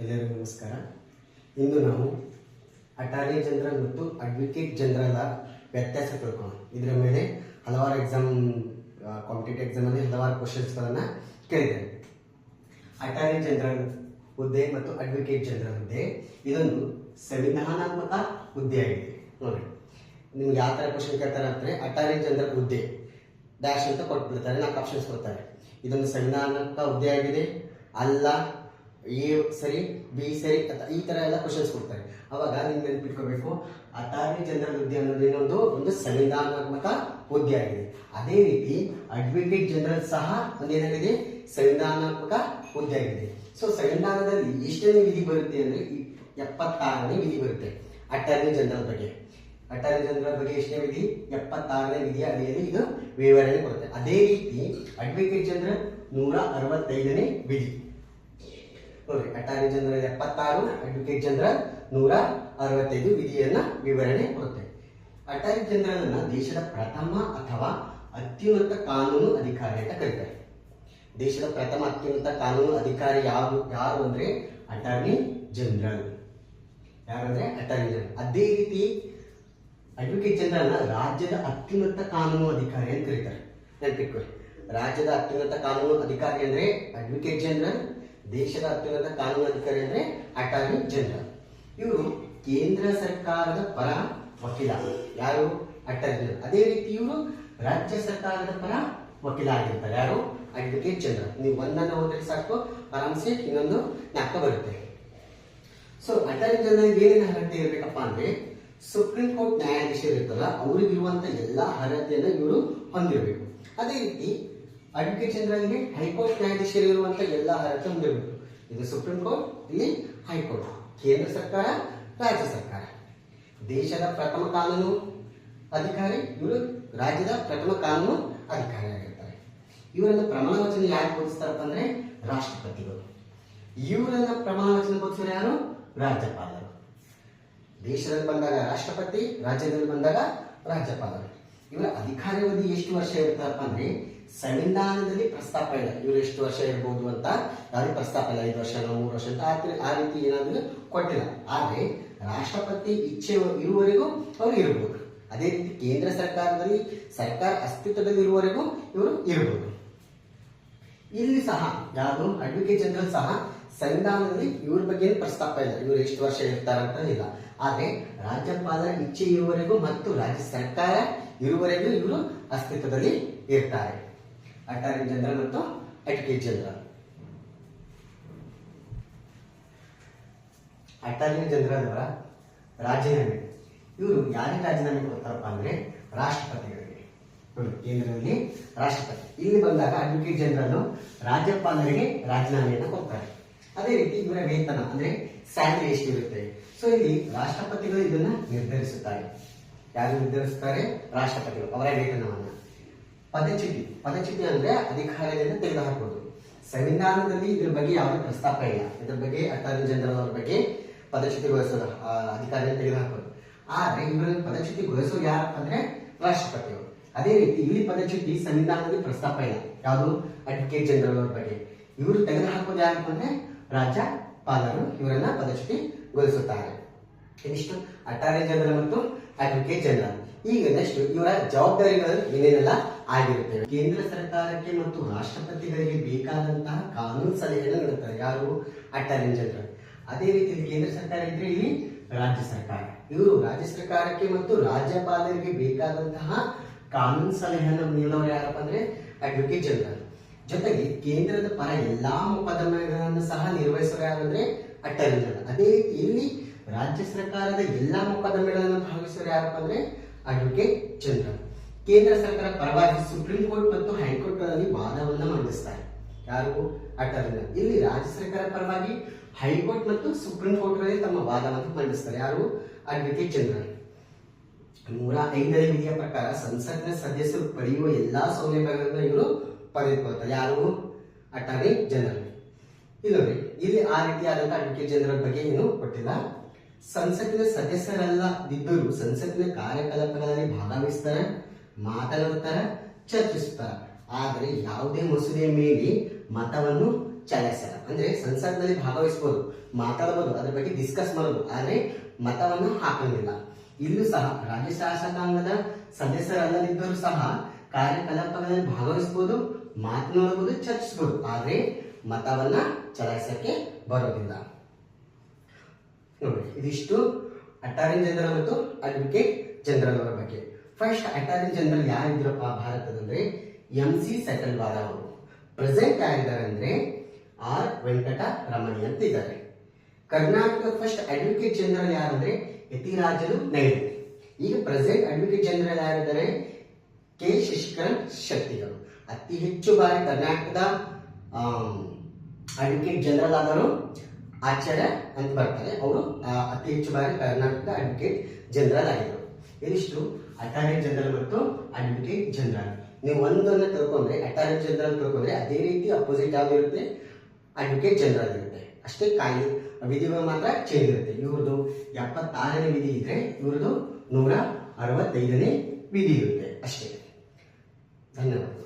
ಎಲ್ಲರಿಗೂ ನಮಸ್ಕಾರ. ಇಂದು ನಾವು ಅಟಾರ್ನಿ ಜನರಲ್ ಮತ್ತು ಅಡ್ವೊಕೇಟ್ ಜನರಲ್ ವ್ಯತ್ಯಾಸ ತಿಳ್ಕೊಳ್ಳೋಣ. ಇದರ ಮೇಲೆ ಹಲವಾರು ಎಕ್ಸಾಮ್ ಕಾಂಪಿಟೇಟಿವ್ ಎಕ್ಸಾಮಲ್ಲಿ ಹಲವಾರು ಕ್ವಶನ್ಸ್ಗಳನ್ನು ಕೇಳಿದ್ದೇವೆ. ಅಟಾರ್ನಿ ಜನರಲ್ ಹುದ್ದೆ ಮತ್ತು ಅಡ್ವೊಕೇಟ್ ಜನರಲ್ ಹುದ್ದೆ, ಇದೊಂದು ಸಂವಿಧಾನಾತ್ಮಕ ಹುದ್ದೆಯಾಗಿದೆ ನೋಡಿ ನಿಮ್ಗೆ ಯಾವ ಥರ ಕ್ವಶನ್ ಕೇಳ್ತಾರೆ ಅಂದರೆ ಅಟಾರ್ನಿ ಜನರಲ್ ಹುದ್ದೆ ಡ್ಯಾಶ್ ಅಂತ ಕೊಟ್ಬಿಡ್ತಾರೆ, ನಾಲ್ಕು ಆಪ್ಷನ್ಸ್ ಕೊಡ್ತಾರೆ. ಇದೊಂದು ಸಂವಿಧಾನಾತ್ಮಕ ಹುದ್ದೆ ಆಗಿದೆ. ಅಲ್ಲ ಎ, ಸರಿ, ಬಿ, ಸರಿ ಈ ಥರ ಎಲ್ಲ ಕ್ವಶನ್ಸ್ ಕೊಡ್ತಾರೆ. ಅವಾಗ ನೀವು ನೆನಪಿಟ್ಕೋಬೇಕು ಅಟಾರ್ನಿ ಜನರಲ್ ಹುದ್ದೆ ಅನ್ನೋದು ಏನೊಂದು? ಒಂದು ಸಂವಿಧಾನಾತ್ಮಕ ಹುದ್ದೆ ಆಗಿದೆ ಅದೇ ರೀತಿ ಅಡ್ವೊಕೇಟ್ ಜನರಲ್ ಸಹ ಒಂದೇನಾಗಿದೆ ಸಂವಿಧಾನಾತ್ಮಕ ಹುದ್ದೆ ಆಗಿದೆ ಸೊ ಸಂವಿಧಾನದಲ್ಲಿ ಎಷ್ಟನೇ ವಿಧಿ ಬರುತ್ತೆ ಅಂದ್ರೆ ಎಪ್ಪತ್ತಾರನೇ ವಿಧಿ ಬರುತ್ತೆ ಅಟಾರ್ನಿ ಜನರಲ್ ಬಗ್ಗೆ. ಅಟಾರ್ನಿ ಜನರಲ್ ಬಗ್ಗೆ ಎಷ್ಟನೇ ವಿಧಿ? ಎಪ್ಪತ್ತಾರನೇ ವಿಧಿಯ ಅಡಿಯಲ್ಲಿ ಇದು ವಿವರಣೆ ಕೊಡುತ್ತೆ. ಅದೇ ರೀತಿ ಅಡ್ವೊಕೇಟ್ ಜನರಲ್ ನೂರ ಅರವತ್ತೈದನೇ ವಿಧಿ. ನೋಡ್ರಿ ಅಟಾರ್ನಿ ಜನರಲ್ ಎಪ್ಪತ್ತಾರು ಅಡ್ವೊಕೇಟ್ ಜನರಲ್ ನೂರ ಅರವತ್ತೈದು ವಿಧಿಯನ್ನ ವಿವರಣೆ ಕೊಡುತ್ತೆ. ಅಟಾರ್ನಿ ಜನರಲ್ ಅನ್ನ ದೇಶದ ಪ್ರಥಮ ಅಥವಾ ಅತ್ಯುನ್ನತ ಕಾನೂನು ಅಧಿಕಾರಿ ಅಂತ ಕರೀತಾರೆ. ದೇಶದ ಪ್ರಥಮ ಅತ್ಯುನ್ನತ ಕಾನೂನು ಅಧಿಕಾರಿ ಯಾರು ಯಾರು ಅಂದ್ರೆ ಅಟಾರ್ನಿ ಜನರಲ್ ಯಾರಂದ್ರೆ ಅಟಾರ್ನಿ ಜನರಲ್ ಅದೇ ರೀತಿ ಅಡ್ವೊಕೇಟ್ ಜನರಲ್ನ ರಾಜ್ಯದ ಅತ್ಯುನ್ನತ ಕಾನೂನು ಅಧಿಕಾರಿ ಅಂತ ಕರೀತಾರೆ. ನೆನಪಿಟ್ಕೊಳ್ಳಿ. ರಾಜ್ಯದ ಅತ್ಯುನ್ನತ ಕಾನೂನು ಅಧಿಕಾರಿ ಅಂದ್ರೆ ಅಡ್ವೊಕೇಟ್ ಜನರಲ್ ದೇಶದ ಅತ್ಯುನ್ನತ ಕಾನೂನು ಅಧಿಕಾರಿ ಅಂದ್ರೆ ಅಟಾರ್ನಿ ಜನರಲ್ ಇವರು ಕೇಂದ್ರ ಸರ್ಕಾರದ ಪರ ವಕೀಲ. ಯಾರು? ಅಟಾರ್ನಿ ಜನರಲ್ ಅದೇ ರೀತಿ ಇವರು ರಾಜ್ಯ ಸರ್ಕಾರದ ಪರ ವಕೀಲ ಆಗಿರ್ತಾರೆ. ಯಾರು? ಅಡ್ವೊಕೇಟ್ ಜನರಲ್ ನೀವು ಒಂದನ್ನು ಹೋದ್ರೆ ಸಾಕು. ಆರಾಮ್ಸೆ ಇನ್ನೊಂದು ನಾಕ ಬರುತ್ತೆ. ಸೊ ಅಟಾರ್ನಿ ಜನರಲ್ ಏನೇನು ಅರ್ಹತೆ ಇರಬೇಕಪ್ಪ ಅಂದ್ರೆ ಸುಪ್ರೀಂ ಕೋರ್ಟ್ ನ್ಯಾಯಾಧೀಶರು ಇರ್ತಲ್ಲ, ಅವ್ರಿಗಿರುವಂತ ಎಲ್ಲಾ ಅರ್ಹತೆಯನ್ನು ಇವರು ಹೊಂದಿರಬೇಕು. ಅದೇ ರೀತಿ ಅಡ್ವೊಕೇಟ್ ಜನರಲ್ಗೆ ಹೈಕೋರ್ಟ್ ನ್ಯಾಯಾಧೀಶರು ಇರುವಂತ ಎಲ್ಲಾ ಅರ್ಹತೆ ಹೊಂದಿರಬೇಕು ಇದು ಸುಪ್ರೀಂ ಕೋರ್ಟ್ ಇಲ್ಲಿ ಹೈಕೋರ್ಟ್ ಕೇಂದ್ರ ಸರ್ಕಾರ, ರಾಜ್ಯ ಸರ್ಕಾರ. ದೇಶದ ಪ್ರಥಮ ಕಾನೂನು ಅಧಿಕಾರಿ ಇವರು ರಾಜ್ಯದ ಪ್ರಥಮ ಕಾನೂನು ಅಧಿಕಾರಿ ಆಗಿರ್ತಾರೆ. ಇವರನ್ನ ಪ್ರಮಾಣ ವಚನ ಯಾರು ಬೋಧಿಸ್ತಾರಪ್ಪ ಅಂದ್ರೆ ರಾಷ್ಟ್ರಪತಿಗಳು. ಇವರನ್ನ ಪ್ರಮಾಣ ವಚನ ಬೋಧಿಸೋರು ಯಾರು? ರಾಜ್ಯಪಾಲರು. ದೇಶದಲ್ಲಿ ಬಂದಾಗ ರಾಷ್ಟ್ರಪತಿ, ರಾಜ್ಯದಲ್ಲಿ ಬಂದಾಗ ರಾಜ್ಯಪಾಲರು. ಇವರ ಅಧಿಕಾರಾವಧಿ ಎಷ್ಟು ವರ್ಷ ಇರ್ತಾರಪ್ಪ ಅಂದ್ರೆ ಸಂವಿಧಾನದಲ್ಲಿ ಪ್ರಸ್ತಾಪ ಇಲ್ಲ. ಇವರು ಎಷ್ಟು ವರ್ಷ ಇರ್ಬೋದು ಅಂತ ಯಾರು ಪ್ರಸ್ತಾಪ ಇಲ್ಲ. ಐದು ವರ್ಷ ಮೂರು ವರ್ಷ ಅಂತ ಆ ರೀತಿ ಏನಾದ್ರೂ ಕೊಟ್ಟಿಲ್ಲ. ಆದ್ರೆ ರಾಷ್ಟ್ರಪತಿ ಇಚ್ಛೆ ಇರುವವರೆಗೂ ಅವರು ಇರ್ಬೋದು. ಅದೇ ರೀತಿ ಕೇಂದ್ರ ಸರ್ಕಾರದಲ್ಲಿ ಸರ್ಕಾರ ಅಸ್ತಿತ್ವದಲ್ಲಿ ಇರುವವರೆಗೂ ಇವರು ಇರ್ಬೋದು. ಇಲ್ಲಿ ಸಹ ಯಾರು ಅಡ್ವೊಕೇಟ್ ಜನರಲ್ ಸಹ ಸಂವಿಧಾನದಲ್ಲಿ ಇವ್ರ ಬಗ್ಗೆ ಪ್ರಸ್ತಾಪ ಇಲ್ಲ. ಇವರು ಎಷ್ಟು ವರ್ಷ ಇರ್ತಾರಂತ ಇಲ್ಲ. ಆದ್ರೆ ರಾಜ್ಯಪಾಲರ ಇಚ್ಛೆ ಇರುವವರೆಗೂ ಮತ್ತು ರಾಜ್ಯ ಸರ್ಕಾರ ಇರುವವರೆಗೂ ಇವರು ಅಸ್ತಿತ್ವದಲ್ಲಿ ಇರ್ತಾರೆ. ಅಟಾರ್ನಿ ಜನರಲ್ ಮತ್ತು ಅಡ್ವೊಕೇಟ್ ಜನರಲ್ ಅಟಾರ್ನಿ ಜನರಲ್ ಅವರ ರಾಜೀನಾಮೆ. ಇವರು ಯಾರಿಗೆ ರಾಜೀನಾಮೆ ಕೊಡ್ತಾರಪ್ಪ ಅಂದ್ರೆ ರಾಷ್ಟ್ರಪತಿಗಳಿಗೆ. ಕೇಂದ್ರದಲ್ಲಿ ರಾಷ್ಟ್ರಪತಿ. ಇಲ್ಲಿ ಬಂದಾಗ ಅಡ್ವೊಕೇಟ್ ಜನರಲ್ ರಾಜ್ಯಪಾಲರಿಗೆ ರಾಜೀನಾಮೆಯನ್ನು ಕೊಡ್ತಾರೆ. ಅದೇ ರೀತಿ ಇವರ ವೇತನ ಅಂದ್ರೆ ಸ್ಯಾಲರಿ ಎಷ್ಟಿರುತ್ತೆ ಸೊ ಇಲ್ಲಿ ರಾಷ್ಟ್ರಪತಿಗಳು ಇದನ್ನ ನಿರ್ಧರಿಸುತ್ತಾರೆ. ಯಾರು ನಿರ್ಧರಿಸುತ್ತಾರೆ? ರಾಷ್ಟ್ರಪತಿಗಳು. ಅವರ ವೇತನವನ್ನ. ಪದಚ್ಯುತಿ ಪದಚ್ಯುತಿ ಅಂದ್ರೆ ಅಧಿಕಾರದಿಂದ ಹಾಕೋದು ಸಂವಿಧಾನದಲ್ಲಿ ಇದ್ರ ಬಗ್ಗೆ ಯಾವುದೇ ಪ್ರಸ್ತಾಪ ಇಲ್ಲ. ಇದ್ರ ಬಗ್ಗೆ ಅಟಾರ್ನಿ ಜನರಲ್ ಅವರ ಬಗ್ಗೆ ಪದಚ್ಯುತಿಗೊಳಿಸೋದು ಅಧಿಕಾರದಿಂದ ತೆಗೆದುಹಾಕೋದು ಆದ್ರೆ ಇವರನ್ನು ಪದಚ್ಯುತಿಗೊಳಿಸೋದು ಯಾರಪ್ಪ ಅಂದ್ರೆ ರಾಷ್ಟ್ರಪತಿಗಳು ಅದೇ ರೀತಿ ಇಲ್ಲಿ ಪದಚ್ಯುತಿ ಸಂವಿಧಾನದಲ್ಲಿ ಪ್ರಸ್ತಾಪ ಇಲ್ಲ. ಯಾವುದು? ಅಡ್ವೊಕೇಟ್ ಜನರಲ್ ಅವರ ಬಗ್ಗೆ. ಇವರು ತೆಗೆದುಹಾಕೋದು ಯಾರಪ್ಪ ಅಂದ್ರೆ ರಾಜ್ಯಪಾಲರು. ಇವರನ್ನ ಪದಚ್ಯುತಿಗೊಳಿಸುತ್ತಾರೆ ಇನ್ನಿಷ್ಟು ಅಟಾರ್ನಿ ಜನರಲ್ ಮತ್ತು ಅಡ್ವೊಕೇಟ್ ಜನರಲ್ ಈಗ ನೆಕ್ಸ್ಟ್ ಇವರ ಜವಾಬ್ದಾರಿಗಳು ಏನೇನೆಲ್ಲ ಆಗಿರುತ್ತವೆ ಕೇಂದ್ರ ಸರ್ಕಾರಕ್ಕೆ ಮತ್ತು ರಾಷ್ಟ್ರಪತಿಗಳಿಗೆ ಬೇಕಾದಂತಹ ಕಾನೂನು ಸಲಹೆಯನ್ನು ನೀಡುತ್ತಾರೆ. ಯಾರು? Attorney general. ಅದೇ ರೀತಿಯಲ್ಲಿ ಕೇಂದ್ರ ಸರ್ಕಾರ ಇದ್ರೆ ಇಲ್ಲಿ ರಾಜ್ಯ ಸರ್ಕಾರ. ಇವರು ರಾಜ್ಯ ಸರ್ಕಾರಕ್ಕೆ ಮತ್ತು ರಾಜ್ಯಪಾಲರಿಗೆ ಬೇಕಾದಂತಹ ಕಾನೂನು ಸಲಹೆಯನ್ನು ನೀಡೋರು ಯಾರಪ್ಪ ಅಂದ್ರೆ ಅಡ್ವೊಕೇಟ್ ಜನರಲ್ ಜೊತೆಗೆ ಕೇಂದ್ರದ ಪರ ಎಲ್ಲಾ ಮೊಕದ್ದಮೆಗಳನ್ನು ಸಹ ನಿರ್ವಹಿಸೋರು ಯಾರಂದ್ರೆ ಅಟಾರ್ನಿ ಜನರಲ್. ಅದೇ ರೀತಿ ಇಲ್ಲಿ ರಾಜ್ಯ ಸರ್ಕಾರದ ಎಲ್ಲಾ ಮೊಕದ್ದಮೆಗಳನ್ನು ಭಾಗಿಸೋರು ಯಾರಪ್ಪ ಅಂದ್ರೆ ಅಡ್ವೊಕೇಟ್ ಜನರಲ್ ಕೇಂದ್ರ ಸರ್ಕಾರ ಪರವಾಗಿ ಸುಪ್ರೀಂ ಕೋರ್ಟ್ ಮತ್ತು ಹೈಕೋರ್ಟ್ಗಳಲ್ಲಿ ವಾದವನ್ನ ಮಂಡಿಸ್ತಾರೆ. ಯಾರು ಅಟರ್ನ ಇಲ್ಲಿ ರಾಜ್ಯ ಸರ್ಕಾರ ಪರವಾಗಿ ಹೈಕೋರ್ಟ್ ಮತ್ತು ಸುಪ್ರೀಂ ಕೋರ್ಟ್ಗಳಲ್ಲಿ ತಮ್ಮ ವಾದವನ್ನು ಮಂಡಿಸ್ತಾರೆ. ಯಾರು? ಅಡ್ವೊಕೇಟ್ ಜನರಲ್ ನೂರ ಐದನೇ ವಿಧಿಯ ಪ್ರಕಾರ ಸಂಸತ್ತಿನ ಸದಸ್ಯರು ಪಡೆಯುವ ಎಲ್ಲಾ ಸೌಲಭ್ಯಗಳನ್ನು ಇವರು ಪಡೆದುಕೊಳ್ತಾರೆ. ಯಾರು? Attorney general. ಇಲ್ಲಿ ಆ ರೀತಿಯಾದಂತಹ ಅಡ್ವೊಕೇಟ್ ಜನರಲ್ ಬಗ್ಗೆ ಏನು ಕೊಟ್ಟಿಲ್ಲ ಸಂಸತ್ತಿನ ಸದಸ್ಯರಲ್ಲದಿದ್ದರೂ ಸಂಸತ್ತಿನ ಕಾರ್ಯಕಲಾಪಗಳಲ್ಲಿ ಭಾಗವಹಿಸ್ತಾರೆ, ಮಾತನಾಡುತ್ತಾರೆ, ಚರ್ಚಿಸುತ್ತಾರೆ. ಆದರೆ ಯಾವುದೇ ಮಸೂದೆಯ ಮೇಲೆ ಮತವನ್ನು ಚಲಾಯಿಸಲ್ಲ. ಅಂದ್ರೆ ಸಂಸತ್ನಲ್ಲಿ ಭಾಗವಹಿಸಬಹುದು ಮಾತಾಡಬಹುದು ಅದ್ರ ಬಗ್ಗೆ ಡಿಸ್ಕಸ್ ಮಾಡಬಹುದು ಆದರೆ ಮತವನ್ನು ಹಾಕಂಗಿಲ್ಲ ಇಲ್ಲೂ ಸಹ ರಾಜ್ಯ ಶಾಸಕಾಂಗದ ಸದಸ್ಯರಲ್ಲದಿದ್ದರೂ ಸಹ ಕಾರ್ಯಕಲಾಪಗಳಲ್ಲಿ ಭಾಗವಹಿಸಬಹುದು ಮಾತನಾಡಬಹುದು ಚರ್ಚಿಸಬಹುದು ಆದರೆ ಮತವನ್ನ ಚಲಾಯಿಸಕ್ಕೆ ಬರೋದಿಲ್ಲ ನೋಡಿ, ಇದಿಷ್ಟು ಅಟಾರ್ನಿ ಜನರಲ್ ಮತ್ತು ಅಡ್ವೊಕೇಟ್ ಜನರಲ್ ಅವರ ಬಗ್ಗೆ. ಫಸ್ಟ್ ಅಟಾರ್ನಿ ಜನರಲ್ ಯಾರಿದ್ರಪ್ಪ ಭಾರತದಂದ್ರೆ ಎಂ ಸಿ ಸೆಟಲ್ವಾರ ಅವರು. ಪ್ರೆಸೆಂಟ್ ಯಾರಿದ್ದಾರೆ ಅಂದ್ರೆ ಆರ್ ವೆಂಕಟ ರಮಣಿ ಅಂತ ಇದ್ದಾರೆ ಕರ್ನಾಟಕದ ಫಸ್ಟ್ ಅಡ್ವೊಕೇಟ್ ಜನರಲ್ ಯಾರಂದ್ರೆ, ಯತಿರಾಜರು ನೈರು ಈಗ ಪ್ರೆಸೆಂಟ್ ಅಡ್ವೊಕೇಟ್ ಜನರಲ್ ಯಾರಿದ್ದಾರೆ, ಕೆ ಶಶಿಕರಣ್ ಶೆಟ್ಟಿಗಳು ಅತಿ ಹೆಚ್ಚು ಬಾರಿ ಕರ್ನಾಟಕದ ಅಡ್ವೊಕೇಟ್ ಜನರಲ್ ಆದವರು ಆಚಾರ್ಯ ಅಂತ ಬರ್ತಾರೆ. ಅವರು ಅತಿ ಹೆಚ್ಚು ಬಾರಿ ಕರ್ನಾಟಕದ ಅಡ್ವೊಕೇಟ್ ಜನರಲ್ ಆಗಿದ್ರು. ಇದಿಷ್ಟು ಅಟಾರ್ನಿ ಜನರಲ್ ಮತ್ತು ಅಡ್ವೊಕೇಟ್ ಜನರಲ್ ನೀವು ಒಂದನ್ನ ತಿಳ್ಕೊಂಡ್ರೆ ಅಟಾರ್ನಿ ಜನರಲ್ ತಿಳ್ಕೊಂಡ್ರೆ ಅದೇ ರೀತಿ ಅಪೋಸಿಟ್ ಆಗಿರುತ್ತೆ ಅಡ್ವೊಕೇಟ್ ಜನರಲ್ ಇರುತ್ತೆ. ಅಷ್ಟೇ ಕಾಯಿ, ವಿಧಿಗಳು ಮಾತ್ರ ಚೇಂಜ್ ಇರುತ್ತೆ. ಇವ್ರದ್ದು ಎಪ್ಪತ್ತಾರನೇ ವಿಧಿ ಇದ್ರೆ ಇವ್ರದ್ದು ನೂರ ಅರವತ್ತೈದನೇ ವಿಧಿ ಇರುತ್ತೆ. ಅಷ್ಟೇ. ಧನ್ಯವಾದ.